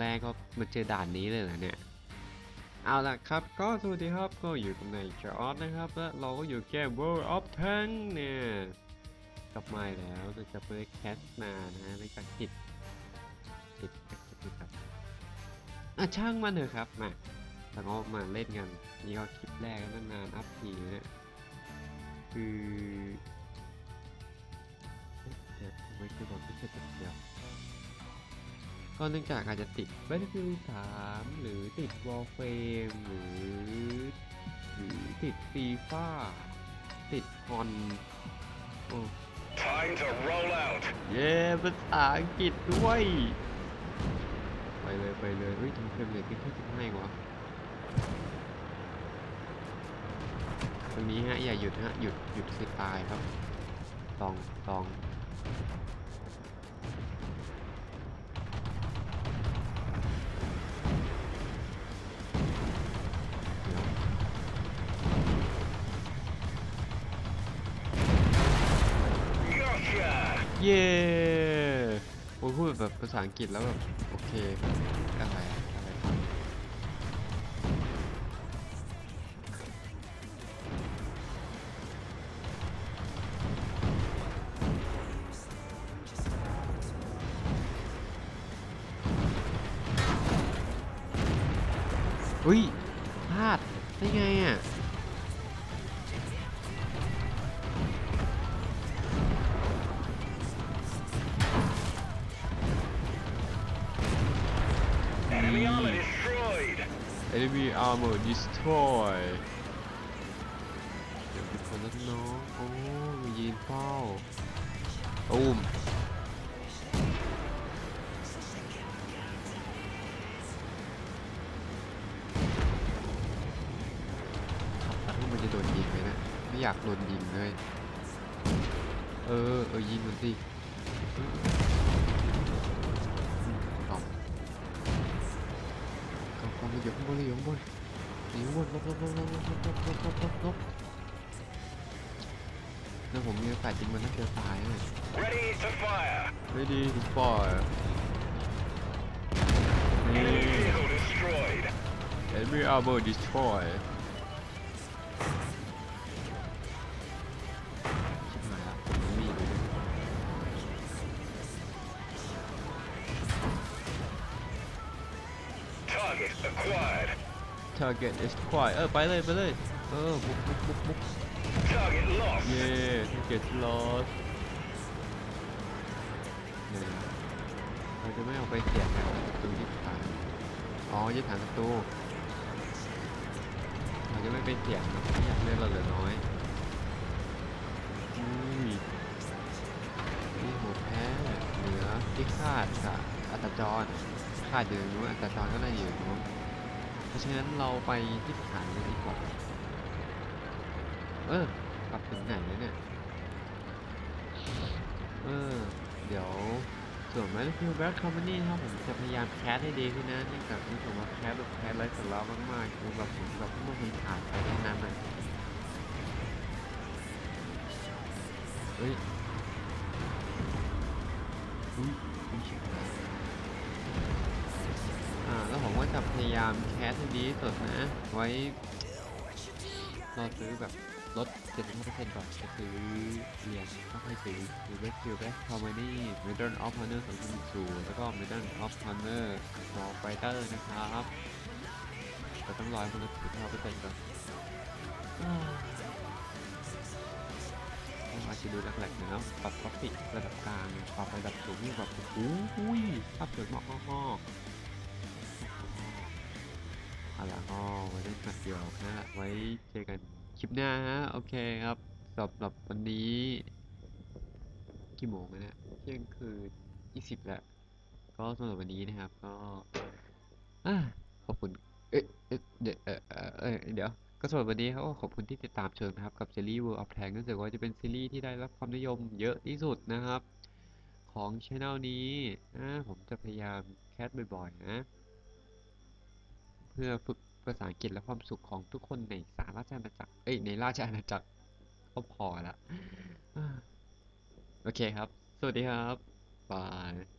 แรกก็มาเจอด่านนี้เลยเหรอเนี่ย เอาล่ะครับก็สวัสดีครับก็อยู่กับในจอร์ดนะครับและเราก็อยู่เกม World of Tank เนี่ยกลับมาแล้วเราจะไปแคสมานะฮะในการติดติดติดครับอะช่างมันเถอะครับมาเราก็มาเล่นกันนี่ก็คลิปแรกแล้วนานๆอัพทีเนี่ยคือ ก็เนื่องจากอาจจะติด Battlefield 3 หรือติด Warframe หรือหรือติดฟีฟ่าติดฮอนโอ้ Time to roll out. เย้ภาษาอังกฤษด้วย ไปเลยไปเลยเฮ้ยทำไมเฟรมเรทขึ้นแค่สิบห้าวะตรงนี้ฮะอย่าหยุดฮะหยุดหยุดคือตายครับตองตอง เย้โอ้ยพูดแบบภาษาอังกฤษแล้วแบบโอเคอะไรอะอะไรครับอุ้ยพลาดได้ไงอะ Enemy armor destroy เดี๋ยวเป็นคนนักน้องโอ้มายืนเฝ้าตูมขับไปมันจะโดนยิงไหมนะ ไม่อยากโดนยิงเลย เออ เออยิงมันสิ กองกองอยู่ข้างบนเลยอยู่ข้างบนอยู่ข้างบนลบลบลบลบลบลบลบลบลบลบลบแล้วผมมีโอกาสจริงมันน่าจะตายเลย Ready to fire. ไม่ดีถึงปล่อยนี่ Enemy vehicle destroyed. enemy armor destroy Target acquired. target is quiet เออไปเลยไปเลยเออบุกบุกบุกบุก Target lost. เย้ target lost เนี่ยเราจะไม่เอาไปเสียบกับศัตรูที่ฐานอ๋อยึดฐานศัตรูเราจะไม่ไปเสี่ยงนะไม่อยากเลือดเราเหลือน้อยอุ้ยนี่หัวแพ้เหลือที่คาดกับอัตจร คาดอยู่นู้นอัตจรก็น่าอยู่ตรงนู้นเพราะฉะนั้นเราไปที่ฐานเลยดีกว่าเออกลับถึงไหนแล้วเนี่ยเออเดี๋ยวส่วน Battlefield Bad Company นะครับผมจะพยายามแคสให้ดีขึ้นนะเนื่องจากรู้สึกว่าแคสแบบแคสไร้สาระมากๆคือแบบผมแบบเมื่อมันผ่านไปทั้งนั้นเลยเฮ้ยอุ้ยอุ้ย ชิบหายอ่าจะพยายามแคสให้ดีที่สุดนะ ไว้รอซื้อแบบลด 75%ก่อนจะซื้อเหรียญก็ค่อยซื้อคือ Red Kill Back Company Medal of Honor 2010แล้วก็ Medal of Honor War Fighter นะครับเราต้องรอให้มันลด75%ก่อนอ่าอาจจะดูแหลกๆนะครับปรับกราฟิกระดับกลางปรับระดับสูงนี่แบบโอ้โหภาพสวยมากๆ เอาละก็ไว้เล่นกันเดียวนะฮะไว้เจอกันคลิปหน้าฮะโอเคครับสำหรับวันนี้กี่โมงแล้วเนี่ยเที่ยงคืน20แล้ว ก็สำหรับวันนี้นะครับก็อะขอบคุณเอ๊ะเดี๋ยวเอ่อเดี๋ยวก็สำหรับวันนี้เขาก็ขอบคุณที่ติดตามชมนะครับ กับซีรีส์ World of Tanks รู้สึกว่าจะเป็นซีรีส์ที่ได้รับความนิยมเยอะที่สุดนะครับ ของช anel นี้นะผมจะพยายามแคสบ่อยๆนะ พื่อฝึกภาษาอังกฤษและความสุขของทุกคนในสาราชอาณาจักร เอ้ย ในราชอาณาจักรก็พอละ โอเคครับ สวัสดีครับ บาย